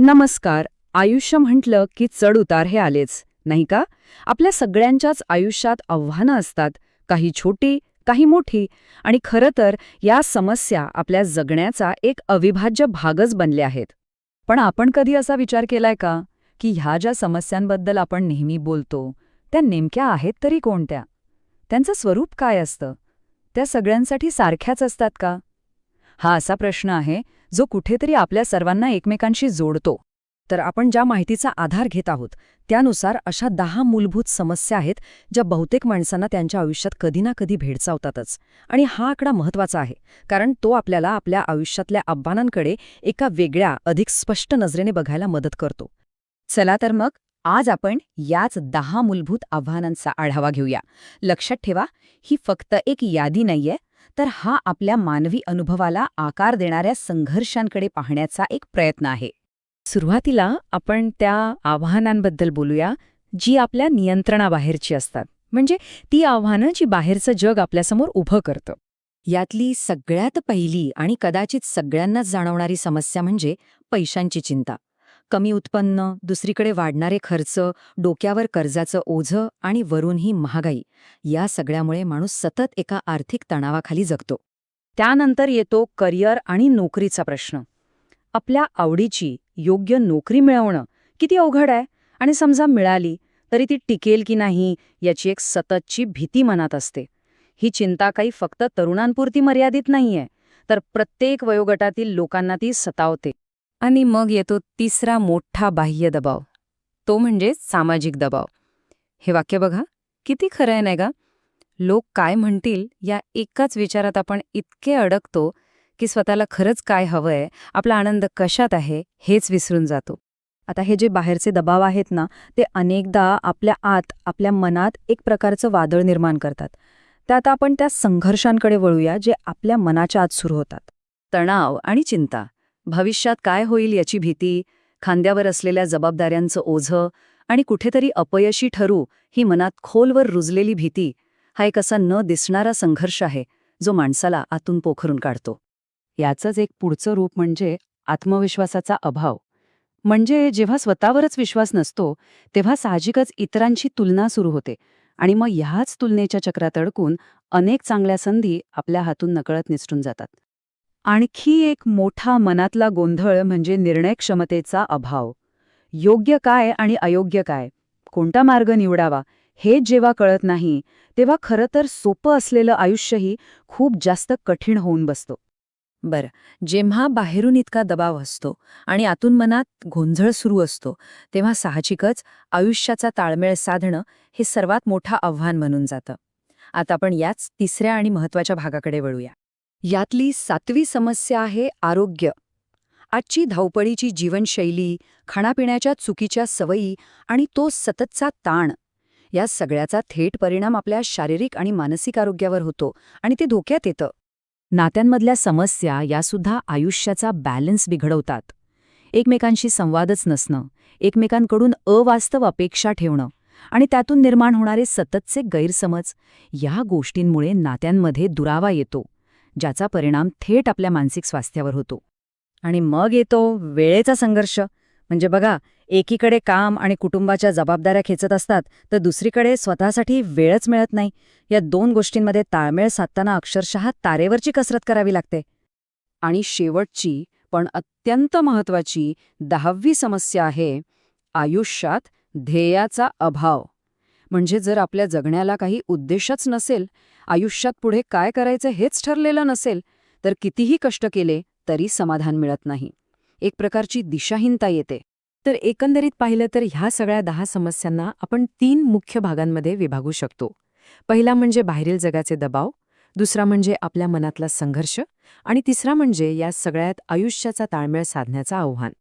नमस्कार आयुष्य म्हटलं की चढ उतार हे आलेच नाही का? आपल्या सगळ्यांच्याच आयुष्यात आव्हानं असतात काही छोटी काही मोठी आणि खरं तर या समस्या आपल्या जगण्याचा एक अविभाज्य भागच बनले आहेत. पण आपण कधी असा विचार केलाय का? की ह्या ज्या समस्यांबद्दल आपण नेहमी बोलतो त्या नेमक्या आहेत तरी कोणत्या? त्यांचं स्वरूप काय असतं? त्या सगळ्यांसाठी सारख्याच असतात का? हा असा प्रश्न आहे जो कुठेतरी आपल्या सर्वांना एकमेकांशी जोडतो. तर आपण ज्या माहितीचा आधार घेत आहोत त्यानुसार अशा दहा मूलभूत समस्या आहेत ज्या बहुतेक माणसांना त्यांच्या आयुष्यात कधी ना कधी भेडसावतातच. आणि हा आकडा महत्त्वाचा आहे कारण तो आपल्याला आपल्या आयुष्यातल्या आव्हानांकडे एका वेगळ्या अधिक स्पष्ट नजरेने बघायला मदत करतो. चला तर मग आज आपण याच दहा मूलभूत आव्हानांचा आढावा घेऊया. लक्षात ठेवा ही फक्त एक यादी नाहीये तर हा आपल्या मानवी अनुभवाला आकार देणाऱ्या संघर्षांकडे पाहण्याचा एक प्रयत्न आहे. सुरुवातीला आपण त्या आव्हानांबद्दल बोलूया जी आपल्या नियंत्रणाबाहेरची असतात. म्हणजे ती आव्हानं जी बाहेरचं जग आपल्यासमोर उभं करतं. यातली सगळ्यात पहिली आणि कदाचित सगळ्यांनाच जाणवणारी समस्या म्हणजे पैशांची चिंता. कमी उत्पन्न दुसरीकडे वाढणारे खर्च डोक्यावर कर्जाचं ओझं आणि वरूनही महागाई या सगळ्यामुळे माणूस सतत एका आर्थिक तणावाखाली जगतो. त्यानंतर येतो करिअर आणि नोकरीचा प्रश्न. आपल्या आवडीची योग्य नोकरी मिळवणं किती अवघड आहे? आणि समजा मिळाली तरी ती टिकेल की नाही याची एक सततची भीती मनात असते. ही चिंता काही फक्त तरुणांपुरती मर्यादित नाहीये तर प्रत्येक वयोगटातील लोकांना ती सतावते. आणि मग येतो तिसरा मोठा बाह्य दबाव. तो म्हणजे सामाजिक दबाव. हे वाक्य बघा. किती खरं आहे नाही का? लोक काय म्हणतील या एकाच विचारात आपण इतके अडकतो की स्वतःला खरंच काय हवंय आपला आनंद कशात आहे हेच विसरून जातो. आता हे जे बाहेरचे दबाव आहेत ना ते अनेकदा आपल्या आत आपल्या मनात एक प्रकारचं वादळ निर्माण करतात. त्यात आपण त्या संघर्षांकडे वळूया जे आपल्या मनाच्या आत सुरू होतात. तणाव आणि चिंता. भविष्यात काय होईल याची भीती खांद्यावर असलेल्या जबाबदाऱ्यांचं ओझं आणि कुठेतरी अपयशी ठरू ही मनात खोलवर रुजलेली भीती हा एक असा न दिसणारा संघर्ष आहे जो माणसाला आतून पोखरून काढतो. याचंच एक पुढचं रूप म्हणजे आत्मविश्वासाचा अभाव. म्हणजे जेव्हा स्वतःवरच विश्वास नसतो तेव्हा साहजिकच इतरांची तुलना सुरू होते आणि मग ह्याच तुलनेच्या चक्रात अडकून अनेक चांगल्या संधी आपल्या हातून नकळत निसटून जातात. आणखी एक मोठा मनातला गोंधळ म्हणजे निर्णय क्षमतेचा अभाव. योग्य काय आणि अयोग्य काय? कोणता मार्ग निवडावा? हे जेव्हा कळत नाही तेव्हा खरं तर सोपं असलेलं आयुष्यही खूप जास्त कठीण होऊन बसतो. बरं जेव्हा बाहेरून इतका दबाव असतो आणि आतून मनात गोंधळ सुरू असतो तेव्हा साहजिकच आयुष्याचा ताळमेळ साधणं हे सर्वात मोठं आव्हान म्हणून जातं. आता आपण याच तिसऱ्या आणि महत्त्वाच्या भागाकडे वळूया. यातली सातवी समस्या आहे आरोग्य. आजची धावपळीची जीवनशैली खाण्यापिण्याच्या चुकीच्या सवयी आणि तो सततचा ताण या सगळ्याचा थेट परिणाम आपल्या शारीरिक आणि मानसिक आरोग्यावर होतो आणि ते धोक्यात येतं. नात्यांमधल्या समस्या यासुद्धा आयुष्याचा बॅलन्स बिघडवतात. एकमेकांशी संवादच नसणं एकमेकांकडून अवास्तव अपेक्षा ठेवणं आणि त्यातून निर्माण होणारे सततचे गैरसमज या गोष्टींमुळे नात्यांमध्ये दुरावा येतो. ज्याचा परिणाम थेट आपल्या मानसिक स्वास्थ्यावर होतो. आणि मग येतो वेळेचा संघर्ष. म्हणजे बघा एकीकडे काम आणि कुटुंबाच्या जबाबदाऱ्या खेचत असतात तर दुसरीकडे स्वतःसाठी वेळच मिळत नाही. या दोन गोष्टींमध्ये ताळमेळ साधताना अक्षरशः तारेवरची कसरत करावी लागते. आणि शेवटची पण अत्यंत महत्वाची दहावी समस्या आहे आयुष्यात ध्येयाचा अभाव. म्हणजे जर आपल्या जगण्याला काही उद्देशच नसेल आयुष्यात पुढे काय करायचं हेच ठरलेलं नसेल तर कितीही कष्ट केले तरी समाधान मिळत नाही. एक प्रकारची दिशाहीनता येते. तर एकंदरीत पाहिलं तर ह्या सगळ्या दहा समस्यांना आपण तीन मुख्य भागांमध्ये विभागू शकतो. पहिला म्हणजे बाहेरील जगाचे दबाव दुसरा म्हणजे आपल्या मनातला संघर्ष आणि तिसरा म्हणजे या सगळ्यात आयुष्याचा ताळमेळ साधण्याचं आव्हान.